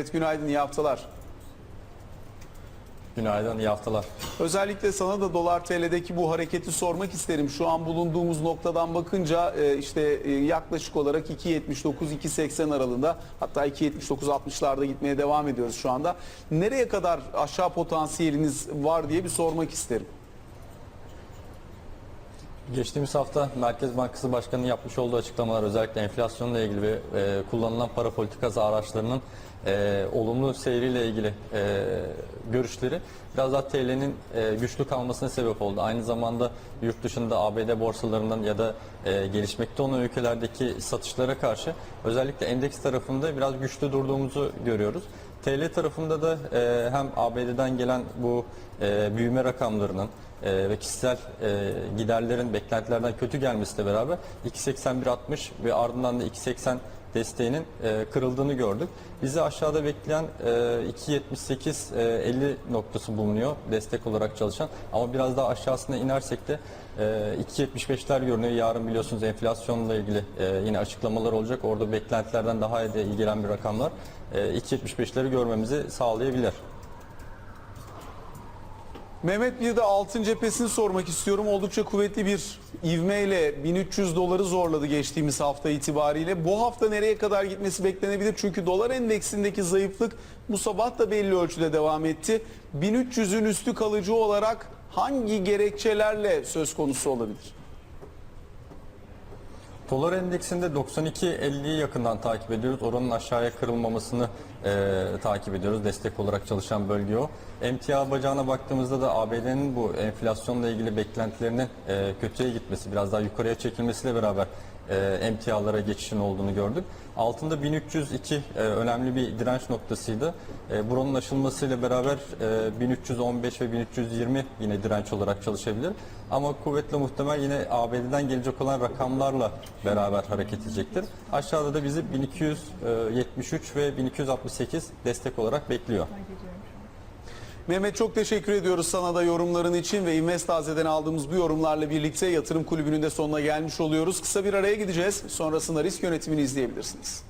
Mehmet günaydın, iyi haftalar. Günaydın, iyi haftalar. Özellikle sana da dolar TL'deki bu hareketi sormak isterim. Şu an bulunduğumuz noktadan bakınca e, işte e, yaklaşık olarak 2.79-2.80 aralığında hatta 2.79-60'larda gitmeye devam ediyoruz şu anda. Nereye kadar aşağı potansiyeliniz var diye bir sormak isterim. Geçtiğimiz hafta Merkez Bankası Başkanı'nın yapmış olduğu açıklamalar özellikle enflasyonla ilgili ve e, kullanılan para politikası araçlarının e, olumlu seyriyle ilgili e, görüşleri biraz daha TL'nin e, güçlü kalmasına sebep oldu. Aynı zamanda yurt dışında ABD borsalarının ya da e, gelişmekte olan ülkelerdeki satışlara karşı özellikle endeks tarafında biraz güçlü durduğumuzu görüyoruz. TL tarafında da e, hem ABD'den gelen bu e, büyüme rakamlarının e, ve kişisel e, giderlerin beklentilerden kötü gelmesiyle beraber 2.81.60 ve ardından da 2.80 desteğinin e, kırıldığını gördük. Bizi aşağıda bekleyen e, 2.78 e, 50 noktası bulunuyor destek olarak çalışan ama biraz daha aşağısına inersek de e, 2.75'ler görünüyor. Yarın biliyorsunuz enflasyonla ilgili e, yine açıklamalar olacak. Orada beklentilerden daha gelen bir rakamlar e, 2.75'leri görmemizi sağlayabilir. Mehmet bir de altın cephesini sormak istiyorum. Oldukça kuvvetli bir ivmeyle 1300 doları zorladı geçtiğimiz hafta itibariyle. Bu hafta nereye kadar gitmesi beklenebilir? Çünkü dolar endeksindeki zayıflık bu sabah da belli ölçüde devam etti. 1300'ün üstü kalıcı olarak hangi gerekçelerle söz konusu olabilir? Dolar endeksinde 92.50'yi yakından takip ediyoruz. Oranın aşağıya kırılmamasını e, takip ediyoruz. Destek olarak çalışan bölge o. Emtia bacağına baktığımızda da ABD'nin bu enflasyonla ilgili beklentilerinin e, kötüye gitmesi, biraz daha yukarıya çekilmesiyle beraber e, emtialara geçişin olduğunu gördük. Altında 1302 e, önemli bir direnç noktasıydı. E, buranın aşılmasıyla beraber e, 1315 ve 1320 yine direnç olarak çalışabilir. Ama kuvvetle muhtemel yine ABD'den gelecek olan rakamlarla beraber hareket edecektir. Aşağıda da bizi 1273 ve 1268 destek olarak bekliyor. Mehmet çok teşekkür ediyoruz sana da yorumların için ve Investaze'den aldığımız bu yorumlarla birlikte yatırım kulübünün de sonuna gelmiş oluyoruz. Kısa bir araya gideceğiz. Sonrasında risk yönetimini izleyebilirsiniz.